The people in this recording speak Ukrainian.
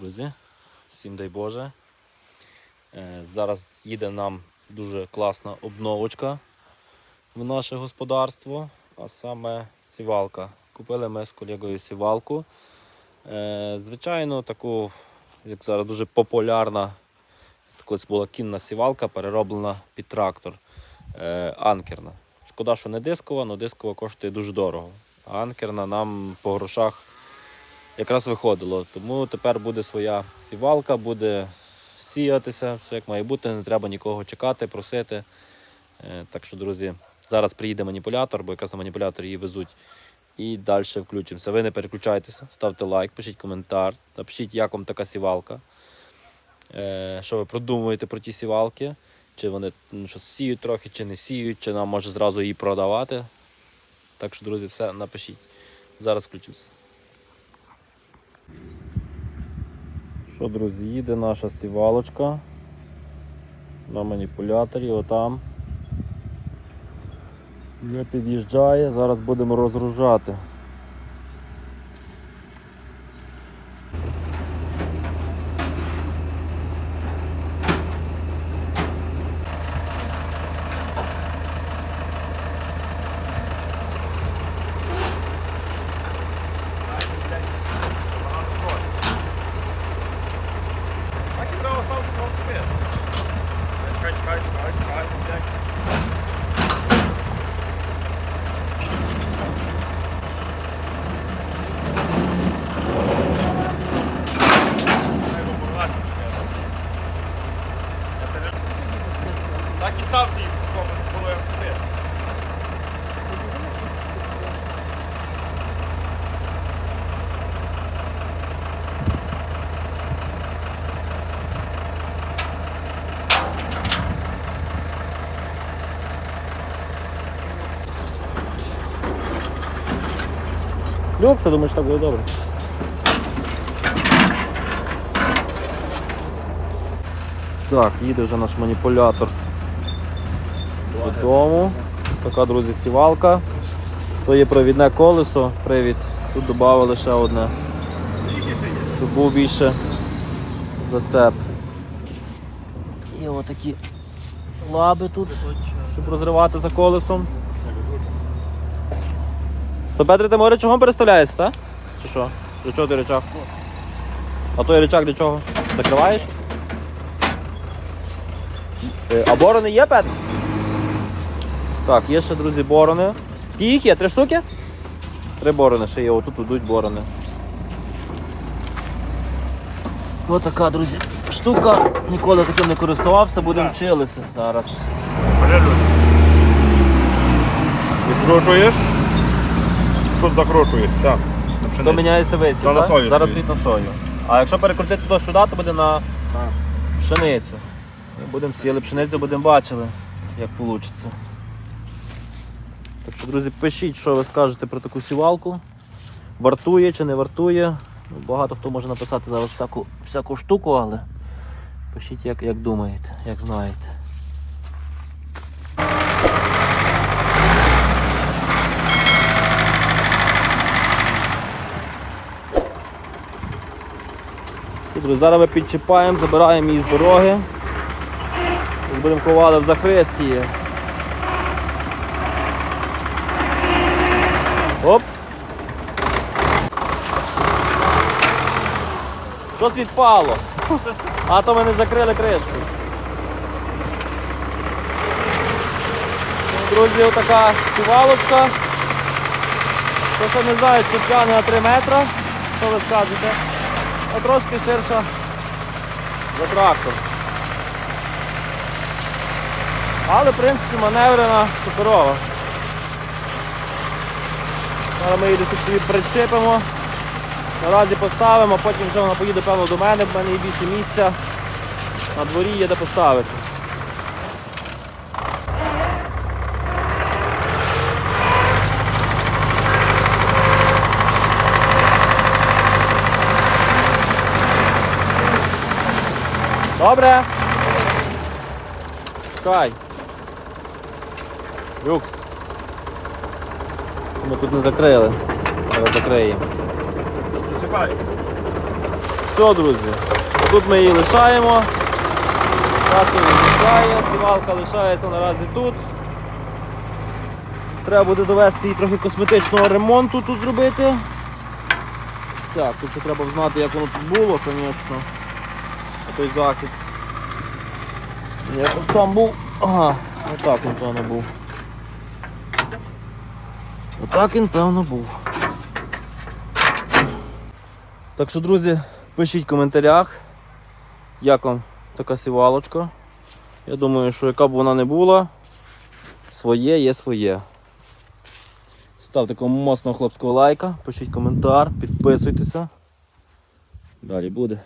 друзі. Всім дай Боже. Е, Зараз їде нам дуже класна обновочка в наше господарство, а саме сівалка. Купили ми з колегою сівалку. Е, Звичайно, таку, як зараз дуже популярна, колись була кінна сівалка, перероблена під трактор. Е, Анкерна. Шкода, що не дискова, але дискова коштує дуже дорого. А анкерна нам по грошах якраз виходило. Тому тепер буде своя сівалка, буде сіятися, все як має бути, не треба нікого чекати, просити. Е, Так що, друзі, зараз приїде маніпулятор, бо якраз на маніпуляторі її везуть. І далі включимося. Ви не переключайтеся, ставте лайк, пишіть коментар, напишіть, як вам така сівалка. Е, Що ви продумуєте про ті сівалки? Чи вони ну, що, сіють трохи, чи не сіють, чи нам може зразу її продавати. Так що, друзі, все напишіть. Зараз включимося. Що, друзі, їде наша сівалочка на маніпуляторі, отам. Вже під'їжджає, зараз будемо розгружати. Так і треба сам собі. Чекай, чекай, чекай, чекай, чекай. Треба порвати, чекай. Так і ставте їх, коли встиг. Люкса, думаєш, так буде добре. Так, їде вже наш маніпулятор додому. Така, друзі, сівалка. То є провідне колесо, привід. Тут додали ще одне. Щоб був більше зацеп. І отакі лаби тут, щоб розривати за колесом. То Петре, ти море чого переставляєшся, так? Чи що? Для чого ти речах? А той речак для чого? Закриваєш? Е, А борони є, Петр? Так, є ще, друзі, борони. Скільки їх є? Три штуки? Три борони ще є, отут йдуть борони. Ось така, друзі, штука. Ніколи таким не користувався, будемо вчилися зараз. Відкручуєш? Тут закручуєш, так. То міняється висів, так? сою Зараз стоїть. стоїть на сою. А якщо перекрутити то сюди, то буде на пшеницю. Будемо сіяли пшеницю, будемо бачили, як вийде. Так що, друзі, пишіть, що ви скажете про таку сівалку. Вартує чи не вартує. Багато хто може написати зараз всяку, всяку штуку, але пишіть, як, як думаєте, як знаєте. Зараз ми підчіпаємо, забираємо її з дороги. Будемо ховали в захресті. Оп! Щось відпало. А то ми не закрили кришку. Друзі, отака сівалочка. Хто ще не знає, тут тягне на 3 метри. Що ви скажете? а трошки ширша за трактор. Але в принципі маневрена суперова. Зараз ми її десь собі причепимо, наразі поставимо, потім вже вона поїде певно до мене, в мене є більше місця. На дворі є де поставити. Добре. Чекай. Люкс. Ми тут не закрили. Зараз закриємо. Чекай. Все, друзі. Тут ми її лишаємо. Від'їжджає, сівалка лишається наразі тут. Треба буде довести їй трохи косметичного ремонту тут зробити. Так, тут ще треба знати, як воно тут було, звісно. Той захист. Якось там був. Ага, отак він певно був. Отак він певно був. Так що, друзі, пишіть в коментарях, як вам така сівалочка. Я думаю, що яка б вона не була, своє є своє. Ставте кому хлопського лайка, пишіть коментар, підписуйтеся. Далі буде.